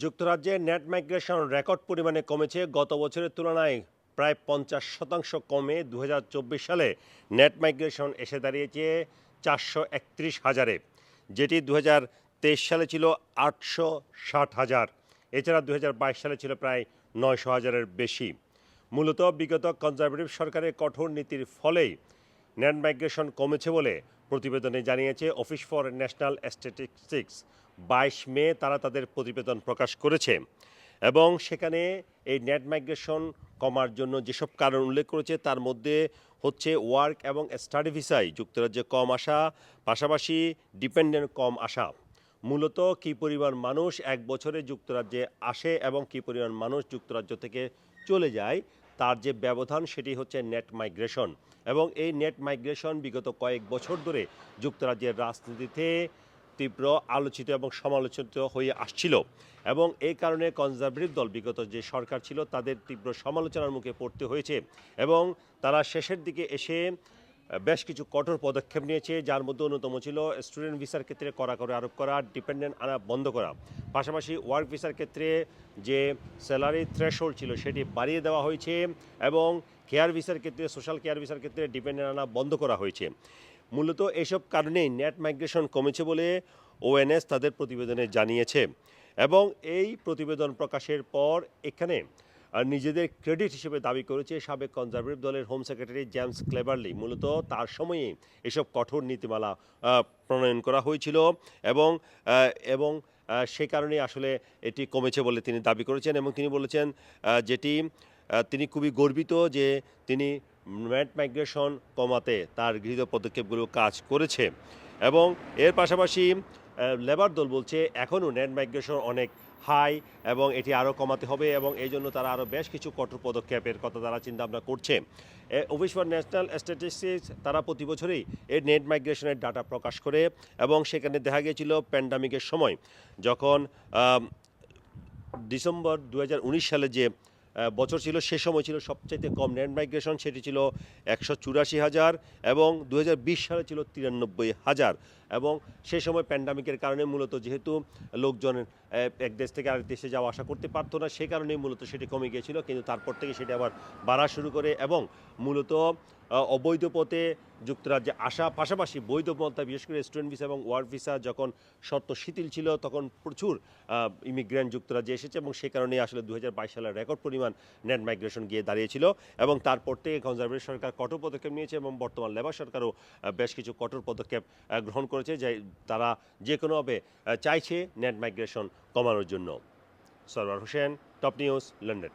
যুক্তরাজ্যে net migration record পরিমাণে কমেছে। গত বছরের তুলনায় প্রায় পঞ্চাশ শতাংশ কমে দু হাজার চব্বিশ সালে নেট মাইগ্রেশন এসে দাঁড়িয়েছে চারশো একত্রিশ হাজারে, যেটি দুহাজার তেইশ সালে ছিল আটশো ষাট হাজার। এছাড়া দু হাজার বাইশ সালে ছিল প্রায় নয়শো হাজারের বেশি। মূলত বিগত কনজারভেটিভ সরকারের কঠোর নীতির ফলেই নেট মাইগ্রেশন কমেছে বলে প্রতিবেদনে জানিয়েছে, অফিস ফর ন্যাশনাল স্ট্যাটিস্টিক্স, বাইশ মে তারা তাদের প্রতিবেদন প্রকাশ করেছে। এবং সেখানে এই নেট মাইগ্রেশন কমার জন্য যেসব কারণ উল্লেখ করেছে, তার মধ্যে হচ্ছে ওয়ার্ক এবং স্টাডি ভিসায় যুক্তরাজ্যে কম আসা, পাশাপাশি ডিপেন্ডেন্ট কম আসা। মূলত কী পরিমাণ মানুষ এক বছরে যুক্তরাজ্যে আসে এবং কী পরিমাণ মানুষ যুক্তরাজ্য থেকে চলে যায় তার যে ব্যবধান, সেটি হচ্ছে নেট মাইগ্রেশন। এবং এই নেট মাইগ্রেশন বিগত কয়েক বছর ধরে যুক্তরাজ্যের রাজনীতিতে তীব্র আলোচিত এবং সমালোচিত হয়ে আসছিল। এবং এই কারণে কনজারভেটিভ দল, বিগত যে সরকার ছিল, তাদের তীব্র সমালোচনার মুখে পড়তে হয়েছে। এবং তারা শেষের দিকে এসে বেশ কিছু কঠোর পদক্ষেপ নিয়েছে, যার মধ্যে অন্যতম ছিল স্টুডেন্ট ভিসার ক্ষেত্রে করে আরোপ করা ডিপেন্ডেন্ট আনা বন্ধ করা। পাশাপাশি ওয়ার্ক ভিসার ক্ষেত্রে যে স্যালারি থ্রেশহোল্ড ছিল সেটি বাড়িয়ে দেওয়া হয়েছে এবং কেয়ার ভিসার ক্ষেত্রে সোশ্যাল কেয়ার ভিসার ক্ষেত্রে ডিপেন্ডেন্ট আনা বন্ধ করা হয়েছে। মূলত এসব কারণেই নেট মাইগ্রেশন কমেছে বলে ওএনএস তাদের প্রতিবেদনে জানিয়েছে। এবং এই প্রতিবেদন প্রকাশের পর এখানে নিজেদের ক্রেডিট হিসেবে দাবি করেছে সাবেক কনজারভেটিভ দলের হোম সেক্রেটারি জেমস ক্লেবারলি। মূলত তার সময়ে এসব কঠোর নীতিমালা প্রণয়ন করা হয়েছিল এবং এবং সে কারণে আসলে এটি কমেছে বলে তিনি দাবি করেছেন এবং তিনি বলেছেন যেটি তিনি খুবই গর্বিত যে তিনি ম্যাট মাইগ্রেশন কমাতে তার গৃহীত পদক্ষেপগুলো কাজ করেছে। এবং এর পাশাপাশি লেবার দল বলছে এখনও নেট মাইগ্রেশন অনেক হাই এবং এটি আরও কমাতে হবে এবং এই জন্য তারা আরও বেশ কিছু কঠোর পদক্ষেপের কথা তারা চিন্তা ভাবনা করছে অফিস ফর ন্যাশনাল স্ট্যাটিস্টিক্স, তারা প্রতি বছরই এই নেট মাইগ্রেশনের ডাটা প্রকাশ করে এবং সেখানে দেখা গিয়েছিল প্যান্ডামিকের সময়, যখন ডিসেম্বর দু হাজার উনিশ সালে যে বছর ছিল, সে সময় ছিল সবচাইতে কম নেট মাইগ্রেশন, সেটি ছিল একশো চুরাশি হাজার এবং দু হাজার বিশ সালে ছিল তিরানব্বই হাজার। এবং সে সময় প্যান্ডামিকের কারণে মূলত যেহেতু লোকজন এক দেশ থেকে আরেক দেশে যাওয়া আসা করতে পারতো না, সে কারণেই মূলত সেটি কমে গিয়েছিল। কিন্তু তারপর থেকে সেটি আবার বাড়া শুরু করে এবং মূলত অবৈধ পথে যুক্তরাজ্যে আসা পাশাপাশি বৈধ পন্থা, বিশেষ করে স্টুডেন্ট ভিসা এবং ওয়ার্ক ভিসা যখন শর্ত শিথিল ছিল, তখন প্রচুর ইমিগ্রেন্ট যুক্তরাজ্যে এসেছে এবং সে কারণেই আসলে দু হাজার বাইশ সালের রেকর্ড পরিমাণ নেট মাইগ্রেশন গিয়ে দাঁড়িয়েছিল এবং তারপর থেকে কনজারভেটিভ সরকার কঠোর পদক্ষেপ নিয়েছে এবং বর্তমান লেবার সরকারও বেশ কিছু কঠোর পদক্ষেপ গ্রহণ করেছে যে তারা যে কোনোভাবে চাইছে নেট মাইগ্রেশন কমানোর জন্য। Sarwar Hossain top news London